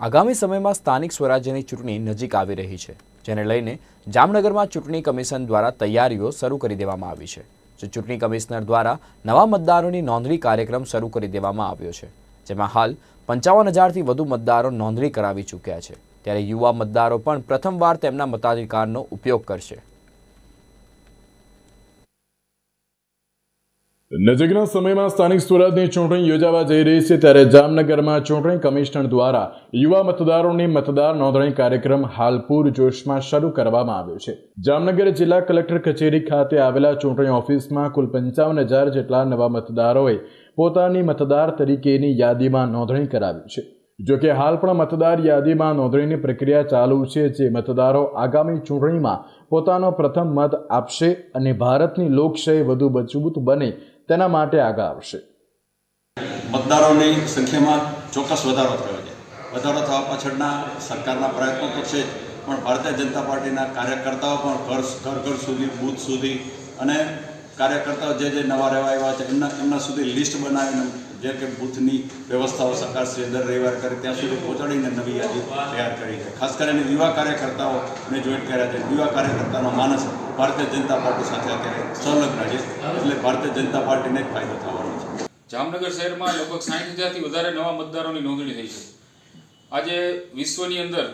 આગામી સમયમાં સ્થાનિક સ્વરાજ્યની ચૂંટણી નજીક આવી રહી છે, જેને લઈને જામનગરમાં ચૂંટણી કમિશન દ્વારા તૈયારીઓ શરૂ કરી દેવામાં આવી છે. જે ચૂંટણી કમિશનર દ્વારા નવા મતદારોની નોંધણી કાર્યક્રમ શરૂ કરી દેવામાં આવ્યો છે, જેમાં હાલ પંચાવન હજારથી વધુ મતદારો નોંધણી કરાવી ચૂક્યા છે. ત્યારે યુવા મતદારો પણ પ્રથમવાર તેમના મતાધિકારનો ઉપયોગ કરશે. નજીકના સમયમાં સ્થાનિક સ્વરાજની ચૂંટણી યોજાવા જઈ રહી છે ત્યારે જામનગરમાં ચૂંટણી કમિશનર દ્વારા યુવા મતદારોની મતદાર નોંધણી કાર્યક્રમ હાલ પૂરજોશમાં શરૂ કરવામાં આવ્યો છે. જામનગર જિલ્લા કલેક્ટર કચેરી ખાતે આવેલા ચૂંટણી ઓફિસમાં કુલ પંચાવન હજાર જેટલા નવા મતદારોએ પોતાની મતદાર તરીકેની યાદીમાં નોંધણી કરાવી છે. જોકે હાલ પણ મતદાર યાદીમાં નોંધણીની પ્રક્રિયા ચાલુ છે જે મતદારો આગામી ચૂંટણીમાં પોતાનો પ્રથમ મત આપશે અને ભારતની લોકશાહી વધુ મજબૂત બને તેના માટે આગળ આવશે. મતદારોની સંખ્યામાં ચોક્કસ વધારો થયો છે. વધારો થવા પાછળના સરકારના પ્રયત્નો તો છે પણ ભારતીય જનતા પાર્ટીના કાર્યકર્તાઓ પણ ઘર ઘર ઘર સુધી, બૂથ સુધી અને કાર્યકર્તાઓ જે જે નવા રહેવા આવ્યા છે, એમના એમના સુધી લિસ્ટ બનાવીને જે કે બુથની વ્યવસ્થાઓ સરકારશ્રીએ દર રવિવાર કરે ત્યાં સુધી પહોંચાડીને નવી યાદી તૈયાર કરી છે. ખાસ કરીને યુવા કાર્યકર્તાઓ મેં જોઈન્ટ કર્યા છે. યુવા કાર્યકર્તાનો માનસ ભારતીય જનતા પાર્ટી સાથે અત્યારે સંલગ્ન છે. એટલે ભારતીય જનતા પાર્ટીને જ ફાયદો થવાનો છે. જામનગર શહેરમાં લગભગ સાઠ હજારથી વધારે નવા મતદારોની નોંધણી થઈ છે. આજે વિશ્વની અંદર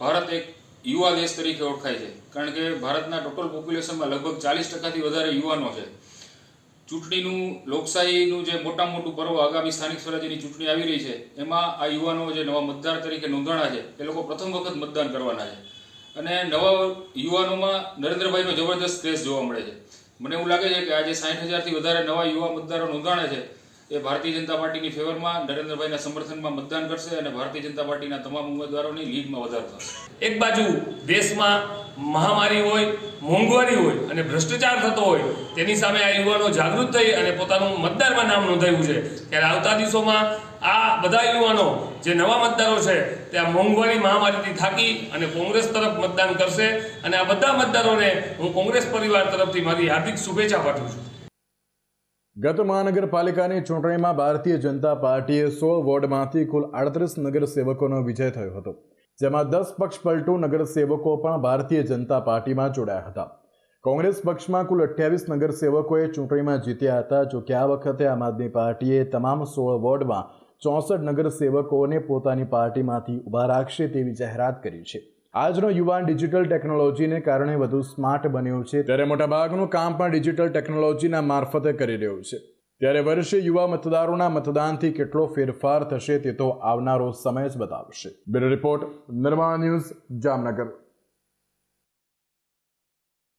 ભારત એક યુવા દેશ તરીકે ઓળખાય છે. કારણ કે ભારતના ટોટલ પોપ્યુલેશનમાં લગભગ ચાલીસ ટકાથી વધારે યુવાનો છે. ચૂંટણીનું લોકશાહીનું જે મોટા મોટું પર્વ આગામી સ્થાનિક સ્વરાજ્યની ચૂંટણી આવી રહી છે, એમાં આ યુવાનો જે નવા મતદાર તરીકે નોંધાણા છે, એ લોકો પ્રથમ વખત મતદાન કરવાના છે. અને નવા યુવાનોમાં નરેન્દ્રભાઈનો જબરદસ્ત ક્રેઝ જોવા મળે છે. મને એવું લાગે છે કે આજે સાઠ હજારથી વધારે નવા યુવા મતદારો નોંધાણા છે. એ ભારતીય જનતા પાર્ટીની ફેવરમાં નરેન્દ્રભાઈના સમર્થનમાં મતદાન કરશે અને ભારતીય જનતા પાર્ટીના તમામ ઉમેદવારોની લીડમાં વધારો થશે. એક બાજુ દેશમાં મહામારી હોય, મોંઘવારી હોય અને ભ્રષ્ટાચાર થતો હોય, તેની સામે આ યુવાનો જાગૃત થઈ અને પોતાનું મતદારમાં નામ નોંધાયું છે. ત્યારે આવતા દિવસોમાં આ બધા યુવાનો જે નવા મતદારો છે, તે આ મોંઘવારી મહામારીથી થાકી અને કોંગ્રેસ તરફ મતદાન કરશે. અને આ બધા મતદારોને હું કોંગ્રેસ પરિવાર તરફથી મારી હાર્દિક શુભેચ્છા પાઠવું છું. ગત મહાનગરપાલિકાની ચૂંટણીમાં ભારતીય જનતા પાર્ટીએ સોળ વોર્ડમાંથી કુલ આડત્રીસ નગરસેવકોનો વિજય થયો હતો, જેમાં દસ પક્ષ પલટુ નગરસેવકો પણ ભારતીય જનતા પાર્ટીમાં જોડાયા હતા. કોંગ્રેસ પક્ષમાં કુલ અઠ્યાવીસ નગરસેવકોએ ચૂંટણીમાં જીત્યા હતા, જો કે આ વખતે આમ આદમી પાર્ટીએ તમામ સોળ વોર્ડમાં ચોસઠ નગરસેવકોને પોતાની પાર્ટીમાંથી ઊભા રાખશે તેવી જાહેરાત કરી છે. આજનો યુવાન ડિજિટલ ટેકનોલોજીને કારણે વધુ સ્માર્ટ બન્યો છે. ત્યારે મોટાભાગનું કામ પણ ડિજિટલ ટેકનોલોજીના મારફતે કરી રહ્યું છે. ત્યારે વર્ષે યુવા મતદારોના મતદાનથી કેટલો ફેરફાર થશે તે તો આવનારો સમય જ બતાવશે. Bureau report, Nirman news, Jamnagar.